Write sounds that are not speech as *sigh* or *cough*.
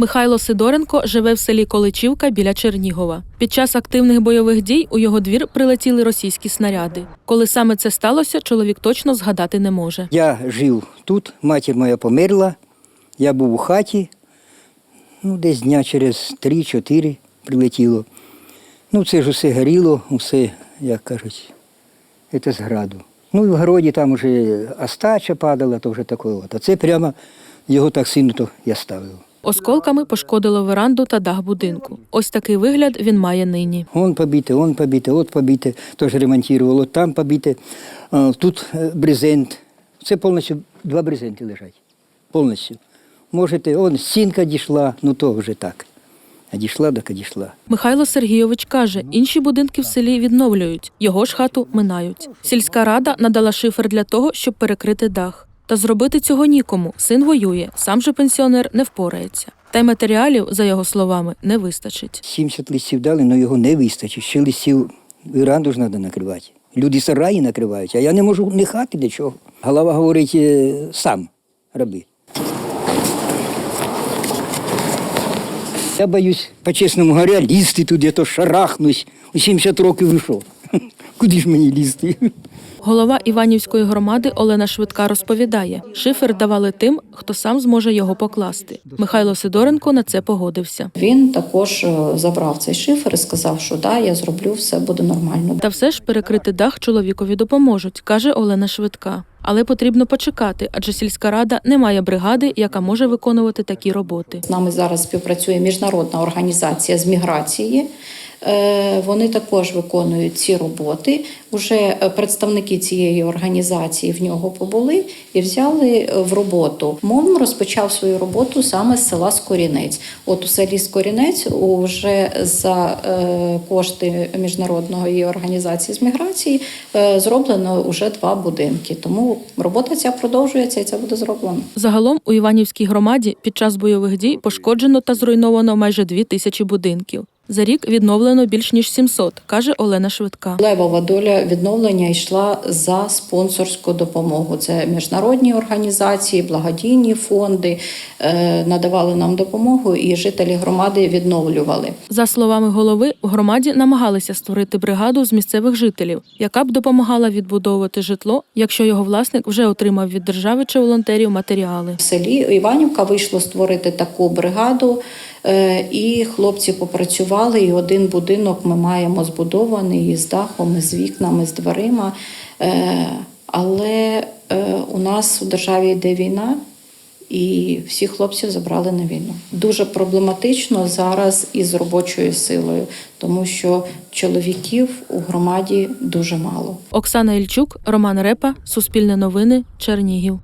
Михайло Сидоренко живе в селі Количівка біля Чернігова. Під час активних бойових дій у його двір прилетіли російські снаряди. Коли саме це сталося, чоловік точно згадати не може. Я жив тут, матір моя померла, я був у хаті, ну, десь дня через 3-4 прилетіло. Ну, це ж усе горіло, усе, як кажуть, це з. Ну і в городі там вже остача падала, то вже таке. От. А це прямо його так сильно то я ставив. Осколками пошкодило веранду та дах будинку. Ось такий вигляд він має нині. Он побите, он побите, от побите, теж ремонтував, от там побите. А, Тут е, брезент. Це повністю два брезенти лежать. Повністю. Можете, он стінка дійшла, ну то вже так. А дійшла, так дійшла. Михайло Сергійович каже, інші будинки в селі відновлюють, його ж хату минають. Сільська рада надала шифер для того, щоб перекрити дах. Та зробити цього нікому. Син воює, сам же пенсіонер не впорається. Та й матеріалів, за його словами, не вистачить. 70 листів дали, але його не вистачить. Ще листів веранду ж треба накривати. Люди сараї накривають, а я не можу не хати для чого. Голова говорить, е, сам роби. Я боюсь, по-чесному говоря, лізти туди, то шарахнусь. У 70 років вийшов. *laughs* Куди ж мені лізти? Голова Іванівської громади Олена Швидка розповідає, шифер давали тим, хто сам зможе його покласти. Михайло Сидоренко на це погодився. Він також е, забрав цей шифер і сказав, що да, я зроблю, все буде нормально. Та все ж перекрити дах чоловікові допоможуть, каже Олена Швидка. Але потрібно почекати, адже сільська рада не має бригади, яка може виконувати такі роботи. З нами зараз співпрацює міжнародна організація з міграції. Е, Вони також виконують ці роботи. Уже е, представники цієї організації в нього побули і взяли е, в роботу. МОН розпочав свою роботу саме з села Скорінець. От у селі Скорінець вже за кошти міжнародної організації з міграції зроблено вже два будинки. Тому робота ця продовжується і це буде зроблено. Загалом у Іванівській громаді під час бойових дій пошкоджено та зруйновано майже дві тисячі будинків. За рік відновлено більш ніж 700, каже Олена Швидка. Левова доля відновлення йшла за спонсорську допомогу. Це міжнародні організації, благодійні фонди е, надавали нам допомогу, і жителі громади відновлювали. За словами голови, в громаді намагалися створити бригаду з місцевих жителів, яка б допомагала відбудовувати житло, якщо його власник вже отримав від держави чи волонтерів матеріали. В селі Іванівка вийшло створити таку бригаду, і хлопці попрацювали. І один будинок ми маємо збудований із дахом, із вікнами, з дверима. Е, Але е, у нас у державі йде війна. І всіх хлопців забрали на війну. Дуже проблематично зараз із робочою силою, тому що чоловіків у громаді дуже мало. Оксана Ільчук, Роман Репа, Суспільне новини, Чернігів.